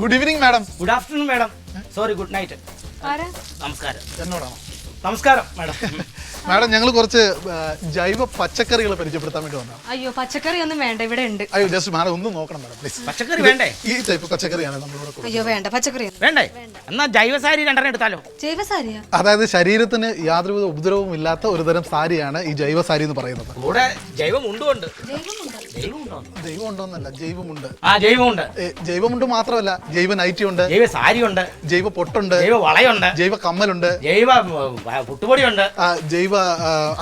Good evening madam good afternoon madam sorry good night ആരാ? നമസ്കാരം. എന്നോടാണോ? നമസ്കാരം മാഡം മാഡം ഞങ്ങൾ കുറച്ച് ജൈവ പച്ചക്കറികൾ പരിചയപ്പെടുത്താൻ വേണ്ടി വന്നതാണ്. അയ്യോ പച്ചക്കറി ഒന്നും വേണ്ട ഇവിടെ ഉണ്ട്. അയ്യോ ജസ്റ്റ് മാഡം ഒന്ന് നോക്കണം മാഡം പ്ലീസ് പച്ചക്കറി വേണ്ടേ? ഈ ടൈപ്പ് പച്ചക്കറിയാണ് നമ്മളിവിടെ കൊടുക്കുന്നത്. അയ്യോ വേണ്ട പച്ചക്കറി വേണ്ടേ? എന്നാ ജൈവസാരി രണ്ടെണ്ണം എടുത്താലോ? ജൈവ ജൈവസാരിയാ? അതായത് ശരീരത്തിന് യാതൊരുവിധ ഉപദ്രവവും ഇല്ലാത്ത ഒരു തരം സാരിയാണ് ഈ ജൈവ സാരി എന്ന് പറയുന്നത്. കൂടെ ജൈവം ജൈവമുണ്ടോ ജൈവം ജൈവമുണ്ട്. ആ ജൈവമുണ്ട്. ഏ, ജൈവമുണ്ട് മാത്രമല്ല ജൈവ നൈറ്റി ഉണ്ട് ജൈവ സാരി ഉണ്ട് ജൈവ പൊട്ടുണ്ട് ജൈവ വളയുണ്ട് ജൈവ കമ്മലുണ്ട് ജൈവ പുട്ടുപൊടിയുണ്ട്. ആ, ജൈവ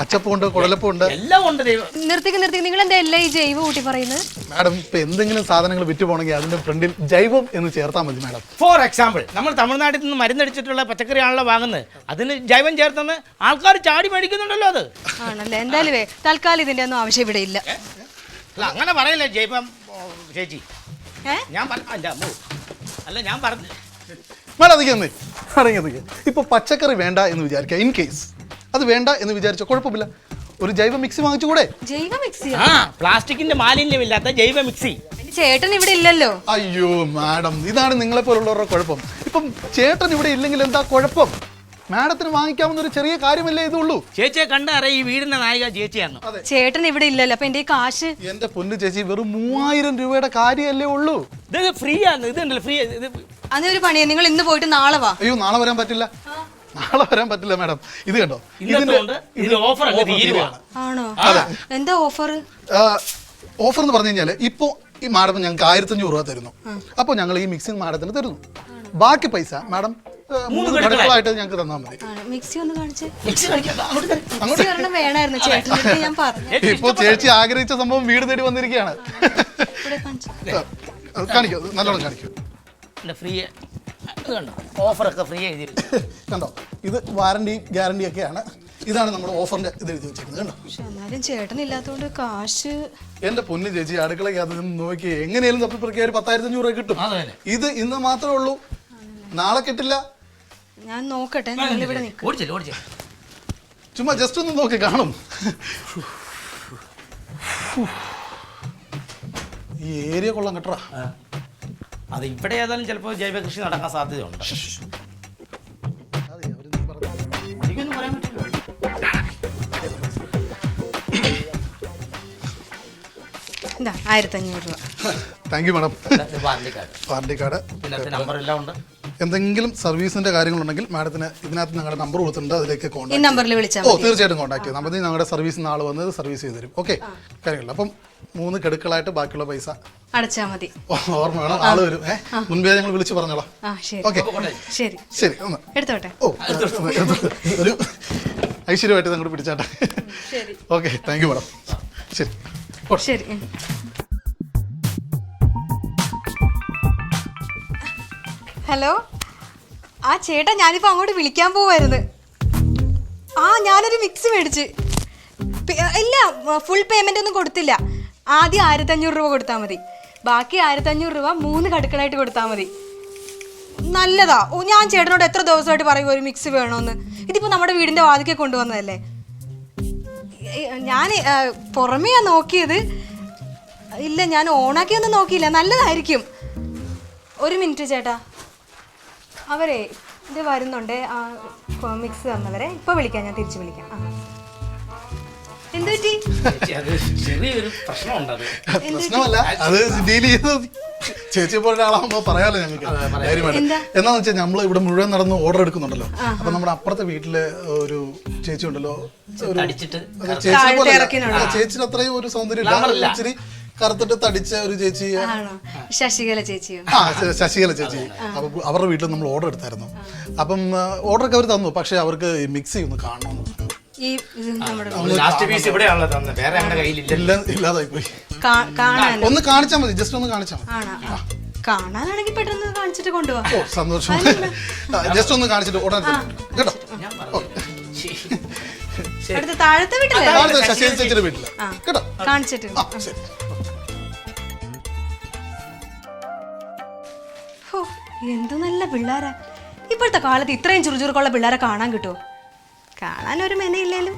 അച്ചപ്പുണ്ട് കുടലപ്പുണ്ട് കുടലപ്പമുണ്ട് എല്ലാം ഉണ്ട് ജൈവ നിർത്തിക്ക് നിർത്തിക്ക്. നിങ്ങൾ എന്താ എല്ലാം ഈ ജൈവ കൂട്ടി പറയുന്നത്? മാഡം ഇപ്പൊ എന്തെങ്കിലും സാധനങ്ങൾ വിറ്റ് പോകണമെങ്കിൽ അതിന്റെ ഫ്രണ്ടിൽ ജൈവം എന്ന് ചേർത്താൽ മതി മാഡം. ഫോർ എക്സാമ്പിൾ നമ്മൾ തമിഴ്നാട്ടിൽ നിന്ന് മരുന്നടിച്ചിട്ടുള്ള പച്ചക്കറിയാണല്ലോ വാങ്ങുന്നത്. അതിന് ജൈവം ചേർത്തെന്ന് ആൾക്കാർ ചാടി മേടിക്കുന്നുണ്ടല്ലോ അത്. ആണല്ലേ? എന്തായാലും തൽക്കാലം ഇതിന്റെ ഒന്നും ആവശ്യം ഇവിടെ ഇല്ല. അല്ല അങ്ങനെ പറയല്ലേ ജൈവം ഓ, ചേച്ചി. ഏ? ഞാൻ പറ അല്ല അമ്മോ. അല്ല ഞാൻ പറഞ്ഞു. ഇപ്പൊ പച്ചക്കറി വേണ്ട എന്ന് വിചാരിക്കുക ഇൻ കേസ് അത് വേണ്ട എന്ന് വിചാരിച്ച കുഴപ്പമില്ല. ഒരു ജൈവ മിക്സി വാങ്ങിച്ചുകൂടെ? ജൈവ മിക്സി ആ പ്ലാസ്റ്റിക്കിന്റെ മാലിന്യമില്ലാത്ത ജൈവ മിക്സി. ചേട്ടൻ ഇവിടെ ഇല്ലല്ലോ. അയ്യോ മാഡം ഇതാണ് നിങ്ങളെ പോലുള്ളവരുടെ കുഴപ്പം. ഇപ്പം ചേട്ടൻ ഇവിടെ ഇല്ലെങ്കിൽ എന്താ കുഴപ്പം? മാഡത്തിന് വാങ്ങിക്കാവുന്ന ഒരു ചെറിയ കാര്യമല്ലേ ഇതുള്ളൂ? ചേച്ചിയെ കണ്ടറേ ഈ വീടിന്റെ നായിക ചേച്ചിയാണ് ചേട്ടൻ ഇവിടെ ഇല്ലല്ലോ അപ്പൊ എന്റെ കാശ് എന്റെ പൊന്നു ചേച്ചി വെറും മൂവായിരം രൂപയുടെ കാര്യമല്ലേ ഉള്ളൂ. ഇത് ഫ്രീ ആണ് ഇതുണ്ടല്ലോ ഫ്രീ ഇത് അന്നേ ഒരു പണിയാ നിങ്ങൾ ഇന്ന് പോയിട്ട് നാളെ വാ. അയ്യോ നാളെ വരാൻ പറ്റില്ല. നാളെ വരാൻ പറ്റില്ല മാഡം. ഇത് കണ്ടോ? ഇതിന്റെ ഓഫർ അങ്ങ് തീരുവാണ്. ആണോ? എന്താ ഓഫർ ഓഫർ എന്ന് പറഞ്ഞു കഴിഞ്ഞാൽ ഇപ്പോ ഈ മാഡം ഞങ്ങൾക്ക് ആയിരത്തഞ്ഞൂറ് രൂപ തരുന്നു. അപ്പോൾ ഞങ്ങൾ ഈ മിക്സിംഗ് മാഡത്തിന് തരുന്നു. ബാക്കി പൈസ മാഡം മൂന്ന് ഘടകങ്ങളായിട്ട് ഞങ്ങൾക്ക് തന്നാൽ മതി. മിക്സി ഒന്ന് കാണിച്ചേ. മിക്സി കാണിക്കാം അങ്ങോട്ട് തരാം. മിക്സി ഒരെണ്ണം വേണമായിരുന്നു ചേട്ടന്റെ ഞാൻ പറഞ്ഞു. ഇപ്പോൾ ചേച്ചി ആഗ്രഹിച്ച സംഭവം വീട് തേടി വന്നിരിക്കുകയാണ്. ഇവിടെ കാണിച്ചു? അത് കാണിക്കൂ അത് നല്ലോണം കാണിക്കൂ. ഇല്ല ഫ്രീ ഇത് കണ്ടോ? ഓഫറൊക്കെ ഫ്രീ എഴുതിയിട്ടുണ്ട്. കണ്ടോ? ഇത് വാറണ്ടി ഗ്യാരണ്ടി ഒക്കെയാണ്. ഇതാണ് നമ്മുടെ ഓഫറിന്റെ ഇത് എഴുതി വെച്ചിരിക്കുന്നത് കണ്ടോ? പക്ഷെ എന്നാലും ചേട്ടൻ ഇല്ലാത്തതുകൊണ്ട് കാശ് എന്റെ പൊന്നു ചേച്ചി അടുക്കള നിന്ന് നോക്കി എങ്ങനെയാലും തപ്പി പെറുക്കിയ ഒരു പത്തായിരത്തി അഞ്ഞൂറ് കിട്ടും. അതെ ഇത് ഇന്ന് മാത്രമേ ഉള്ളൂ. നാളെ കിട്ടില്ല. ഞാൻ നോക്കട്ടെ നിങ്ങൾ ഇവിടെ നിൽക്കും ഓടിച്ചല്ലേ ഓടിച്ചേ ചുമ്മാ ജസ്റ്റ് ഒന്ന് നോക്കി കാണും. ഈ ഏരിയ കൊള്ളാം കേട്ടോ. അത് ഇവിടെ ഏതായാലും ചിലപ്പോൾ ജൈവ കൃഷി നടക്കാൻ സാധ്യതയുണ്ട്. എനിക്കൊന്നും പറയാൻ പറ്റില്ല ആയിരത്തഞ്ഞൂറ് രൂപ. Thank you madam warranty card warranty card പിന്നെ നമ്പർ എല്ലാം ഉണ്ട്. എന്തെങ്കിലും സർവീസിന്റെ കാര്യങ്ങളുണ്ടെങ്കിൽ മാഡത്തിന് ഇതിനകത്ത് ഞങ്ങളുടെ നമ്പർ കൊടുത്തിട്ടുണ്ട് അതിലേക്ക് ഈ കോൺടാക്ട് നമ്പറിൽ വിളിച്ചാൽ ഓ മതി. തീർച്ചയായിട്ടും കോൺടാക്ട് ചെയ്യാം. നമ്മൾ ഞങ്ങളുടെ സർവീസ് ആൾ വന്നത് സർവീസ് ചെയ്ത് തരും ഓക്കെ കാര്യങ്ങളില്ല അപ്പം മൂന്ന് കെടുക്കളായിട്ട് ബാക്കിയുള്ള പൈസ അടച്ചാ മതി. ഓർമ്മ വേണം. ആൾ വരും. ഏഹ് മുൻപേ ഞങ്ങൾ വിളിച്ചു പറഞ്ഞോളാം. ആ ശരി. ഓക്കെ ശരി. ശരി ഒന്ന്. എടുത്തോട്ടെ? ഓ ഒരു ഐശ്വര്യമായിട്ട് അങ്ങോട്ട് പിടിച്ചാട്ടെ. ശരി. ഓക്കെ താങ്ക് യു മാഡം ശരി. ശരി. ഉം. ഹലോ ആ ചേട്ടാ ഞാനിപ്പോ അങ്ങോട്ട് വിളിക്കാൻ പോവായിരുന്നു. ആ ഞാനൊരു മിക്സ് മേടിച്ച്. ഇല്ല ഫുൾ പേയ്മെന്റ് ഒന്നും കൊടുത്തില്ല. ആദ്യം ആയിരത്തഞ്ഞൂറ് രൂപ കൊടുത്താൽ മതി. ബാക്കി ആയിരത്തഞ്ഞൂറ് രൂപ മൂന്ന് കടുക്കളായിട്ട് കൊടുത്താൽ മതി. നല്ലതാ. ഓ ഞാൻ ചേട്ടനോട് എത്ര ദിവസമായിട്ട് പറയും ഒരു മിക്സ് വേണമെന്ന് ഇതിപ്പോ നമ്മുടെ വീടിന്റെ വാതിക്കെ കൊണ്ടുവന്നതല്ലേ? ഞാൻ പുറമെയാ നോക്കിയത്. ഇല്ല ഞാൻ ഓണാക്കിയൊന്നും നോക്കിയില്ല. നല്ലതായിരിക്കും. ഒരു മിനിറ്റ് ചേട്ടാ. അവരെ ഇത് വരുന്നുണ്ട്. ആ മിക്സ് തന്നവരെ ഇപ്പൊ വിളിക്കാം ഞാൻ തിരിച്ചു വിളിക്കാം. ആ. എന്ത് പറ്റി? ചേച്ചി ചെറിയൊരു പ്രശ്നമല്ല. അത് ഡീൽ ചേച്ചി പോലെ ഒരാളാകുമ്പോ പറയാലോ ഞങ്ങൾക്ക്. ധൈര്യമായിട്ട്? വെച്ചാൽ നമ്മൾ ഇവിടെ മുഴുവൻ നടന്ന് ഓർഡർ എടുക്കുന്നുണ്ടല്ലോ. അപ്പൊ നമ്മുടെ അപ്പുറത്തെ വീട്ടിലെ ഒരു ചേച്ചി ഉണ്ടല്ലോ. ചേച്ചിന് അത്രയും ഒരു സൗന്ദര്യം. ഇച്ചിരി കറുത്തിട്ട് തടിച്ച ഒരു ചേച്ചി. ആണോ? ശശികല ചേച്ചിയോ? ആ ശ- ശശികല ചേച്ചി. അപ്പൊ അവരുടെ വീട്ടിൽ നമ്മൾ ഓർഡർ എടുത്തായിരുന്നു. അപ്പം ഓർഡർ ഒക്കെ അവർ തന്നു. പക്ഷെ അവർക്ക് മിക്സ് മിക്സി ഒന്ന് കാണണമെന്ന് പറഞ്ഞു. ഈ ഇത് നമ്മുടെ ലാസ്റ്റ് പീസ് ഇവിടെയാണല്ലോ തന്നെ വേറെ നമ്മുടെ കയ്യിലില്ല. ഇല്ല ഇല്ലാതായി പോയി കാ- കാണാനോ? ഒന്ന് കാണിച്ചാൽ മതി. ജസ്റ്റ് ഒന്ന് കാണിച്ചാൽ മതി. ആണോ? ആ. കാണാനാണെങ്കിൽ പെട്ടെന്ന് കാണിച്ചിട്ട് കൊണ്ടുപോവാ ഓ സന്തോഷം. ജസ്റ്റ് ഒന്ന് കാണിച്ചിട്ട് ഉടനെ തരും. കേട്ടോ? ഞാൻ പറഞ്ഞു. ശരി. അടുത്ത താഴത്തെ വീട്ടിലെ ശശികല ചേച്ചിയുടെ വീട്ടിൽ. കേട്ടോ? കാണിച്ചിട്ട് ആ ശരി. എന്ത് നല്ല പിള്ളേരാ. ഇപ്പോഴത്തെ കാലത്ത് ഇത്രയും ചുറുചുറുക്കുള്ള പിള്ളേരെ കാണാൻ കിട്ടുമോ കാണാൻ ഒരു മെനയില്ലേലും.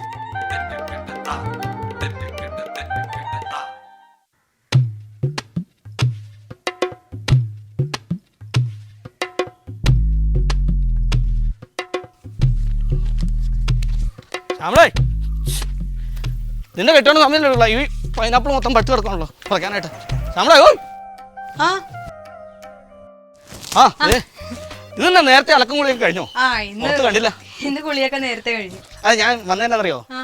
നമ്മളേ നിന്റെ കെട്ടോണ്ട് സമയമില്ല ഈ പൈനാപ്പിൾ മൊത്തം പഠിച്ചു കിടക്കണല്ലോ. കുറയ്ക്കാനായിട്ട്. നമ്മളെ ഓ. ആ ആ ഇതെന്നാ നേരത്തെ അലക്കും കുളിയൊക്കെ കഴിഞ്ഞോ? ആ ഇന്ന് പുറത്ത് കണ്ടില്ല. ഇന്ന് കുളിയൊക്കെ നേരത്തെ കഴിഞ്ഞു. അത് ഞാൻ വന്നതെന്നറിയോ ആ.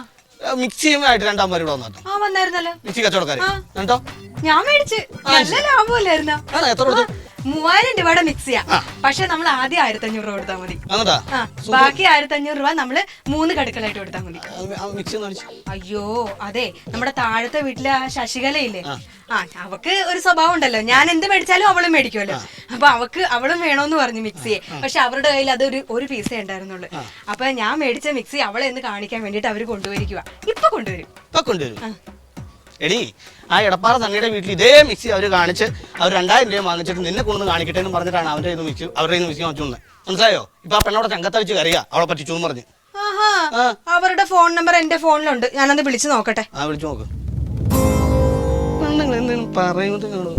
മിക്സിയുമായിട്ട് രണ്ടാം പേര് ഇവിടെ വന്നു ആ വന്നായിരുന്നല്ലോ. മിക്സി കച്ചവടക്കാര്. ആ. എന്നിട്ടോ ഞാൻ മേടിച്ച്. നല്ല ലാഭമല്ലായിരുന്നോ? എത്ര കൊടുത്തു? മൂവായിരം രൂപ മിക്സ് ചെയ്യാം. പക്ഷെ നമ്മൾ ആദ്യം ആയിരത്തി അഞ്ഞൂറ് രൂപ കൊടുത്താൽ മതി. ആ ബാക്കി ആയിരത്തി അഞ്ഞൂറ് രൂപ നമ്മൾ മൂന്ന് കടുക്കളായിട്ട് കൊടുത്താൽ മതി. ഒന്ന് അയ്യോ അതെ. നമ്മുടെ താഴത്തെ വീട്ടിലെ ആ ശശികലയില്ലേ? ആ. അവക്ക് ഒരു സ്വഭാവം ഉണ്ടല്ലോ. ഞാൻ എന്ത് മേടിച്ചാലും അവളും മേടിക്കുമല്ലോ. അപ്പൊ അവക്ക് അവളും വേണോന്ന് പറഞ്ഞു മിക്സി പക്ഷെ അവരുടെ കയ്യിൽ അത് ഒരു ഒരു പീസേ ഉണ്ടായിരുന്നുള്ളൂ. അപ്പൊ ഞാൻ മേടിച്ച മിക്സി അവളെ എന്ന് കാണിക്കാൻ വേണ്ടിട്ട് അവർ കൊണ്ടുവരിക്കുക ഇപ്പൊ കൊണ്ടുവരും. ഇപ്പൊ കൊണ്ടുവരും. എടി ആ എടപ്പാറ സംഘയുടെ വീട്ടിൽ ഇതേ മിക്സി അവർ കാണിച്ച് അവർ രണ്ടായിരം രൂപ വാങ്ങിച്ചിട്ട് നിന്നെ കൊണ്ടു കാണിക്കട്ടെ എന്ന് പറഞ്ഞിട്ടാണ് കയ്യിൽ നിന്ന് മിക്സി അവരുടെ മിക്സി വാങ്ങിച്ചോണ്ട് മനസ്സിലായോ? ഇപ്പൊ ആ പെണ്ണോടെ ചങ്കത്ത വെച്ച് കറിയാ അവളെ പറ്റിച്ചു എന്ന് പറഞ്ഞ്. അവരുടെ ഫോൺ നമ്പർ എന്റെ ഫോണിലുണ്ട് ഞാനത് വിളിച്ചു നോക്കട്ടെ. ആ വിളിച്ചു നോക്ക്. പെണ്ണുങ്ങൾ എന്തെങ്കിലും പറയുന്നത് കാണുമോ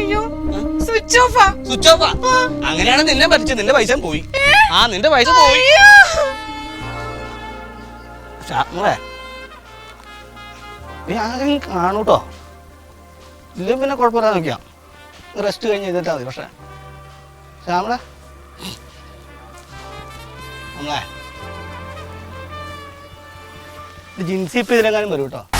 അയ്യോ സ്വിച്ച് ഓഫാ സ്വിച്ച് ഓഫാ അങ്ങനെയാണ് നിന്നെ പറ്റിച്ചത് നിന്റെ പൈസ പോയി. ആ നിന്റെ പൈസ പോയി. നീ ആരെങ്കിലും കാണൂട്ടോ. ഇല്ല പിന്നെ കുഴപ്പമില്ല നോക്കിയാം റെസ്റ്റ് കഴിഞ്ഞ് ചെയ്തിട്ടാ മതി പക്ഷെ. ശ്യാമളെ? നമ്മളെ. ജിൻസി ഇപ്പൊ വരും കേട്ടോ.